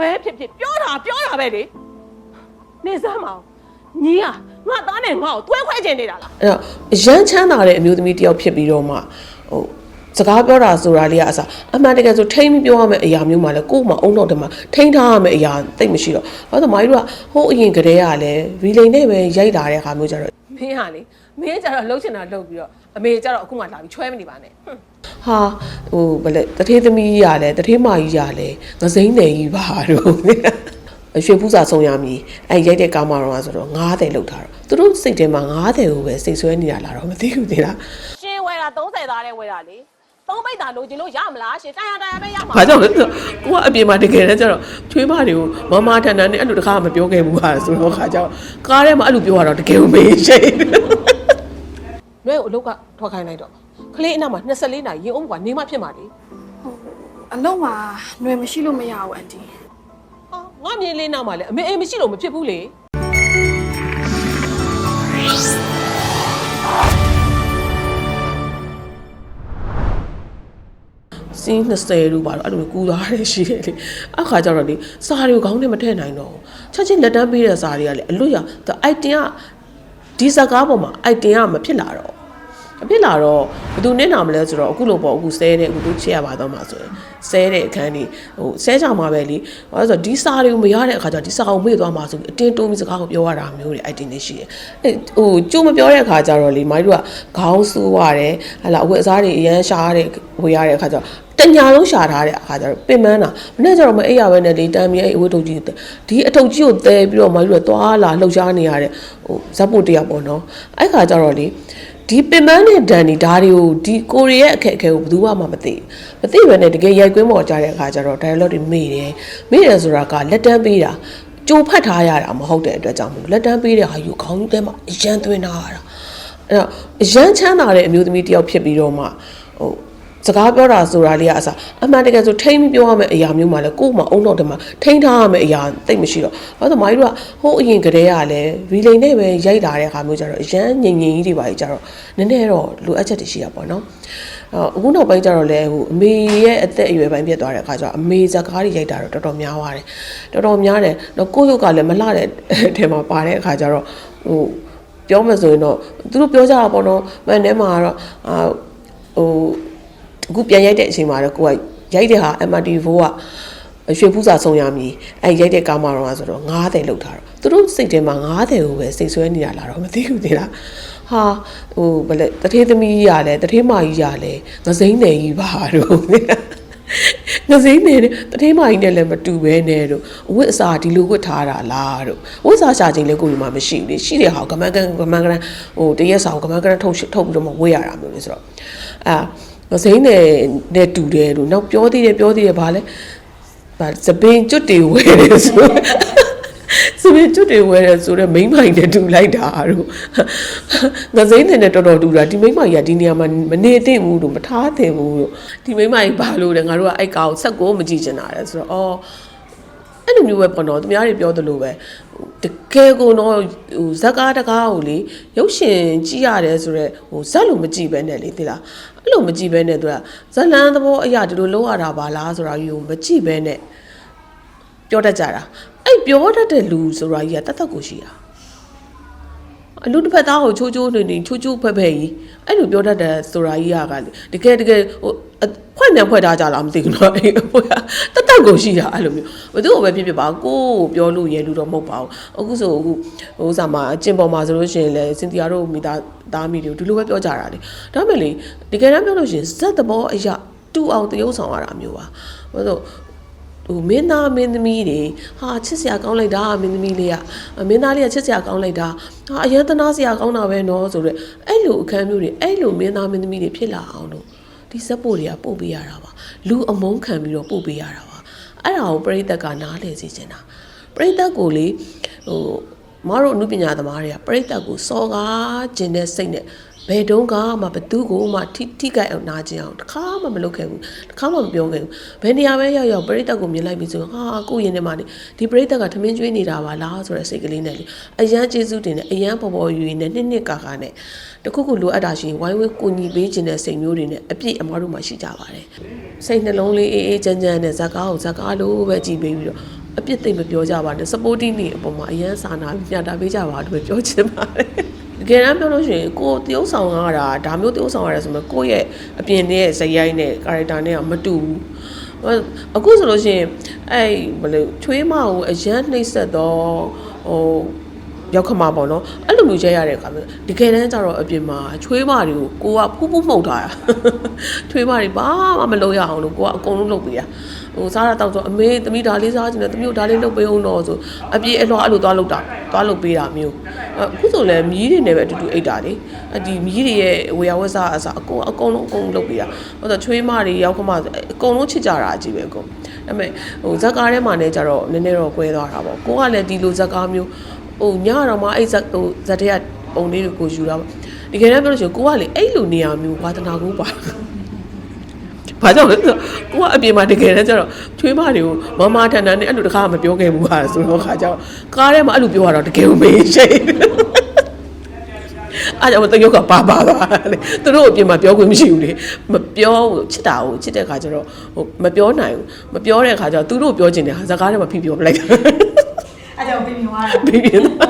ပဲဖြစ်ဖြစ်ပြောတာပြောတာပဲလေနေစမ်းမအောင်ညီကငါသားနဲ့ငါ့ကိုတွဲခွဲချင်နေတာလားအဲ့တော့အရန်ချမ်းသာတဲ့အမျိုးသမီးတစ်ယောက်ဖြစ်ပြီးတော့မှဟိုစကားပြောတာဆိုတာလေးကအစားအမှန်တကယ်ဆိုထိမ့်ပြီးပြောရမယ့်အရာမျိုးမှလည်းကို့မှာအုံတော့တယ်မှာထိမ့်ထားရမယ့်အရာတိတ်မရှိတော့ဘာလို့လဲမိုင်းတို့ကဟိုးအရင်ကတည်းကလည်းရီလိန်နဲ့ပဲရိုက်လာတဲ့အခါမျိုးကြတော့မင်းဟာလေ မင်းကျတော့လှုပ်ချင်တာလှုပ်ပြီးတော့အမေကျတော့အခုမှလာပြီးချွဲမနေပါနဲ့ဟွန်းဟာဟိုဘယ်လဲတထေးသမီးကြီးရလဲတထေးမကြီးရလဲငစိမ့်တယ်ကြီးပါတော့ရွှေဖူးစာဆုံးရမည်အဲရိုက်တဲ့ကားမတော်ကဆိုတော့90လောက်ထားတော့သူတို့စိတ်ထဲမှာ90ကိုပဲစိတ်ဆွဲနေတာလားတော့မသိဘူးသေးလားရှင်းဝဲတာ30သားတဲ့ဝဲတာလေသုံးပိတ်တာလိုချင်လို့ရမလားရှင်တန်ရတန်ရပဲရမှာဘာကြောင့်လဲဆိုတော့ကိုကအပြင်မှာတကယ်တမ်းကျတော့ချွေးမတွေကိုမမထန်ထန်နဲ့အဲ့လိုတခါမှမပြောခဲ့ဘူးပါဆိုတော့ခါကြောင့်ကားထဲမှာအဲ့လိုပြောရတော့တကယ်ကိုမေးရှိလွဲ ကိုအလုတ်ကထွက်ခိုင်းလိုက်တော့ကလေးအနောက်မှာ24နာရီရင်အုံးကနေမှဖြစ်မှာလေအလုံးမှာຫນွယ်မရှိလို့မရဘူးအန်တီဟာငါမြင်လေးနောက်မှာလေအမေအိမ်မရှိလို့မဖြစ်ဘူးလေစင်း20လို့ပါတော့အဲ့လိုကူးသွားတယ်ရှိတယ်လေအခါကျတော့လေစာတွေကိုခေါင်းထဲမထည့်နိုင်တော့ဘူးချက်ချင်းလက်တန်းပေးတဲ့စာတွေကလေအလွတ်ရအိုက်တင်ကဒီစကားပေါ်မှာအိုက်တင်ကမဖြစ်လာတော့ မဖြစ်လာတော့ဘယ်သူနဲ့နာမလဲဆိုတော့အခုလို့ပေါ့အခုဆဲတဲ့အခုတို့ချက်ရပါတော့မှာဆိုရင်ဆဲတဲ့အခန်းကြီးဟိုဆဲကြမှာပဲလေဘာလို့ဆိုတော့ဒီစာတွေကိုမရတဲ့အခါကျတော့ဒီစာကိုမေ့သွားမှာဆိုပြီးအတင်းတိုးပြီးစကားကိုပြောရတာမျိုးတွေအိုက်တင်နေရှိတယ်အဲဟိုကြိုးမပြောတဲ့အခါကျတော့လေမိုင်းတို့ကခေါင်းဆူရတယ်ဟလာအဝတ်အစားတွေအရန်ရှားတဲ့ဝေရတဲ့အခါကျတော့တညာလုံးရှာထားတဲ့အခါကျတော့ပင်ပန်းတာမနေ့ကျတော့မအိပ်ရပဲနဲ့လေတမ်းမြေအဲ့အဝတ်ထုတ်ကြီးဒီအထုတ်ကြီးကိုသဲပြီးတော့မှပြီးတော့သွားလာလှုပ်ရှားနေရတဲ့ဟိုဇက်ပုတ်တရပေါ့နော်အဲ့ခါကျတော့လေ ဒီပင်ပန်းတဲ့ဒန်ဒီဓာတ်တွေကိုဒီကိုရီးရဲ့အခက်အခဲကိုဘယ်သူမှမသိမသိပဲနဲ့တကယ်ရိုက်ကွင်းပေါ်ကြတဲ့အခါကျတော့ dialogue တွေမေ့တယ်မေ့တယ်ဆိုတာကလက်တန်းပေးတာကြိုဖတ်ထားရတာမဟုတ်တဲ့အတွက်ကြောင့်မလို့လက်တန်းပေးတဲ့ဟာယူခေါင်းကြီးထဲမှာအရန်သွင်းထားရတာအဲ့တော့အရန်ချမ်းသာတဲ့အမျိုးသမီးတစ်ယောက်ဖြစ်ပြီးတော့မှဟို စကားပြောတာဆိုတာလေးကအစားအမှန်တကယ်ဆိုထိမ့်ပြီးပြောရမယ့်အရာမျိုးမှလည်းကို့မှာအုံတော့တယ်မှာထိမ့်ထားရမယ့်အရာတိတ်မရှိတော့ဘာလို့လဲမိုင်းတို့ကဟိုးအရင်ကတည်းကလည်းရီလိန်နဲ့ပဲရိုက်လာတဲ့အခါမျိုးကြတော့အရန်ငြိမ်ငြိမ်ကြီးတွေပါကြီးကြတော့နည်းနည်းတော့လိုအပ်ချက်တွေရှိရပါတော့အော်အခုနောက်ပိုင်းကျတော့လေဟိုအမေရဲ့အသက်အရွယ်ပိုင်းပြတ်သွားတဲ့အခါကျတော့အမေစကားတွေရိုက်တာတော့တော်တော်များသွားတယ်တော်တော်များတယ်တော့ကိုယ့်ရုပ်ကလည်းမလှတဲ့အထဲမှာပါတဲ့အခါကျတော့ဟိုပြောမှဆိုရင်တော့သူတို့ပြောကြတာပေါ့နော်မန်ထဲမှာကတော့အာဟို အခုပြန်ရိုက်တဲ့အချိန်မှာတော့ကိုကရိုက်တဲ့ဟာ MRT4 ကရွှေဖူးစာဆုံးရမည်အဲရိုက်တဲ့ကားမတော်ကဆိုတော့90လောက်ထားတော့သူတို့စိတ်ထဲမှာ90ကိုပဲစိတ်ဆွဲနေတာလားတော့မသိဘူးသေးလားဟာဟိုဘယ်လဲတထေးသမီးကြီးရလဲတထေးမကြီးရလဲငစိမ့်တယ်ကြီးပါတော့ငစိမ့်တယ်တထေးမကြီးနဲ့လည်းမတူပဲနဲ့တို့အဝတ်အစားဒီလိုဝတ်ထားတာလားတို့ဝတ်စားရှာခြင်းလည်းကိုယ်ဒီမှာမရှိဘူးလေရှိတဲ့ဟာကိုကမန်ကန်ကမန်ကန်ဟိုတရက်ဆောင်ကမန်ကန်ထုတ်ထုတ်ပြီးတော့မှဝတ်ရတာမျိုးလေဆိုတော့အာ မစိမ့်နဲ့နဲ့တူတယ်လို့နောက်ပြောသေးတယ်ပြောသေးတယ်ဗာလဲဗာစပင်ကျွတ်တွေဝဲတယ်ဆိုစပင်ကျွတ်တွေဝဲတယ်ဆိုတော့မိမ့်မိုင်နဲ့တူလိုက်တာတို့ငစိမ့်နဲ့တော်တော်တူတာဒီမိမ့်မိုင်ကဒီနေရာမှာမနေသင့်ဘူးလို့မထားသင့်ဘူးလို့ဒီမိမ့်မိုင်ဘာလို့လဲငါတို့ကအဲ့ကောင်ဆက်ကိုမကြည့်ချင်တာလေဆိုတော့အော်အဲ့လိုမျိုးပဲပေါ့နော်သူများတွေပြောသလိုပဲဟို တကယ်ကိုတော့ဟိုဇက်ကားတကားကိုလေရုပ်ရှင်ကြည့်ရတယ်ဆိုတော့ဟိုဇက်လို့မကြည့်ပဲနဲ့လေသိလားအဲ့လိုမကြည့်ပဲနဲ့သူကဇလန်းသဘောအရာဒီလိုလောက်ရတာပါလားဆိုတာကြီးကိုမကြည့်ပဲနဲ့ပြောတတ်ကြတာအဲ့ပြောတတ်တဲ့လူဆိုတာကြီးကတတ်တတ်ကိုရှိတာအလူတစ်ဖက်သားကိုချိုးချိုးနေနေချိုးချိုးဖက်ဖက်ကြီးအဲ့လိုပြောတတ်တဲ့ဆိုတာကြီးကလေတကယ်တကယ်ဟိုအ ဖွဲ့မြန်ဖွဲ့ထားကြလားမသိဘူးနော်အဲ့အဖွဲတတ်တတ်ကိုရှိတာအဲ့လိုမျိုးဘယ်သူ့ကိုပဲဖြစ်ဖြစ်ပါကိုကိုပြောလို့ရလူတော့မဟုတ်ပါဘူးအခုဆိုအခုဟိုစားမှာအကျင့်ပေါ်မှာဆိုလို့ရှိရင်လေစင်တီယာတို့မိသားသားမိတွေကိုဒီလိုပဲပြောကြတာလေဒါပေမဲ့လေတကယ်တမ်းပြောလို့ရှိရင်ဇက်သဘောအရာတူအောင်တရုပ်ဆောင်ရတာမျိုးပါဘာလို့ဟိုမင်းသားမင်းသမီးတွေဟာချစ်စရာကောင်းလိုက်တာမင်းသမီးလေးကမင်းသားလေးကချစ်စရာကောင်းလိုက်တာဟာအယံသနာစရာကောင်းတာပဲနော်ဆိုတော့အဲ့လိုအခန်းမျိုးတွေအဲ့လိုမင်းသားမင်းသမီးတွေဖြစ်လာအောင်လို့ ဒီစက်ပို့တွေကပို့ပေးရတာပါလူအမုန်းခံပြီးတော့ပို့ပေးရတာပါအဲ့ဒါကိုပြိဿကနားလည်စေချင်တာပြိဿကိုလေဟိုမတို့အမှုပညာသမားတွေကပြိဿကိုစော်ကားခြင်းတဲ့စိတ်နဲ့ ဘယ်တုန်းကမှဘသူကိုမှထိထိကြိုက်အောင်နာကျင်အောင်တခါမှမလုပ်ခဲ့ဘူးတခါမှမပြောခဲ့ဘူးဘယ်နေရာပဲရောက်ရောက်ပရိသတ်ကိုမြင်လိုက်ပြီးဆိုဟာကိုယ့်ရင်ထဲမှာနေဒီပရိသတ်ကထမင်းကျွေးနေတာပါလားဆိုတဲ့စိတ်ကလေးနဲ့လေအရန်ကျေးဇူးတင်တယ်အရန်ပေါ်ပေါ်ယူယူနဲ့နှစ်နှစ်ကာကာနဲ့တခုခုလိုအပ်တာရှိရင်ဝိုင်းဝန်းကူညီပေးခြင်းတဲ့စိတ်မျိုးတွေနဲ့အပြည့်အမားတို့မှရှိကြပါတယ်စိတ်နှလုံးလေးအေးအေးချမ်းချမ်းနဲ့ဇက်ကားကိုဇက်ကားလိုပဲကြည်ပေးပြီးတော့အပြစ်သိမ့်မပြောကြပါနဲ့ supporting နေအပေါ်မှာအရန်စာနာညှတာပေးကြပါလို့ပြောချင်ပါတယ် တကယ်တမ်းပြောလို့ရှိရင်ကိုတရုပ်ဆောင်ရတာဒါမျိုးတရုပ်ဆောင်ရတယ်ဆိုမှကိုယ့်ရဲ့အပြင်နဲ့ဇယိုင်းနဲ့ character နဲ့ကမတူဘူးအခုဆိုလို့ရှိရင်အဲ့ဘယ်လိုချွေးမကိုအရန်နှိမ့်ဆက်တော့ဟို ရောက်ခမပေါ့နော်အဲ့လိုမျိုးကြဲရတဲ့အခါမျိုးတကယ်တမ်းကျတော့အပြင်မှာချွေးမတွေကိုကိုကဖူးဖူးမှုတ်ထားတာချွေးမတွေဘာမှမလုပ်ရအောင်လို့ကိုကအကုန်လုံးလုပ်ပေးတာဟိုစားတာတောက်ဆိုအမေသမီးဒါလေးစားချင်တယ်သမီးတို့ဒါလေးလုပ်ပေးအောင်တော့ဆိုအပြေအလွှာအဲ့လိုသွားလုပ်တာသွားလုပ်ပေးတာမျိုးအခုဆိုလည်းမြီးတွေနဲ့ပဲအတူတူအိတ်တာလေအဒီမြီးတွေရဲ့ဝေယဝက်စားအစားအကုန်အကုန်လုံးအကုန်လုပ်ပေးတာဟိုဆိုချွေးမတွေရောက်ခမအကုန်လုံးချစ်ကြတာအကြည့်ပဲအကုန်ဒါပေမဲ့ဟိုဇက်ကားထဲမှာလည်းကြတော့နည်းနည်းတော့ကွဲသွားတာပေါ့ကိုကလည်းဒီလိုဇက်ကားမျိုး ဟိုညတော့မှအဲ့ဇက်ဟိုဇက်တွေကပုံလေးတွေကိုယူတာပေါ့တကယ်တမ်းပြောလို့ရှိရင်ကိုကလေအဲ့လိုနေရာမျိုးဝါသနာကိုပါဘာကြောင့်လဲဆိုတော့ကိုကအပြင်မှာတကယ်တမ်းကျတော့ချွေးမတွေကိုမမထန်ထန်နဲ့အဲ့လိုတခါမှမပြောခဲ့ဘူးဟာဆိုတော့ခါကျတော့ကားထဲမှာအဲ့လိုပြောရတော့တကယ်ကိုမေးရှိအားကြောင့်တရုတ်ကပါပါသွားတယ်သူတို့အပြင်မှာပြောခွင့်မရှိဘူးလေမပြောဘူးချစ်တာကိုချစ်တဲ့ခါကျတော့ဟိုမပြောနိုင်ဘူးမပြောတဲ့ခါကျတော့သူတို့ပြောချင်တယ်ဟာစကားထဲမှာဖိပြောပလိုက်တာ အဲ့ကြောင့်ပြင်ပြသွားတာပြီးပြီးသွား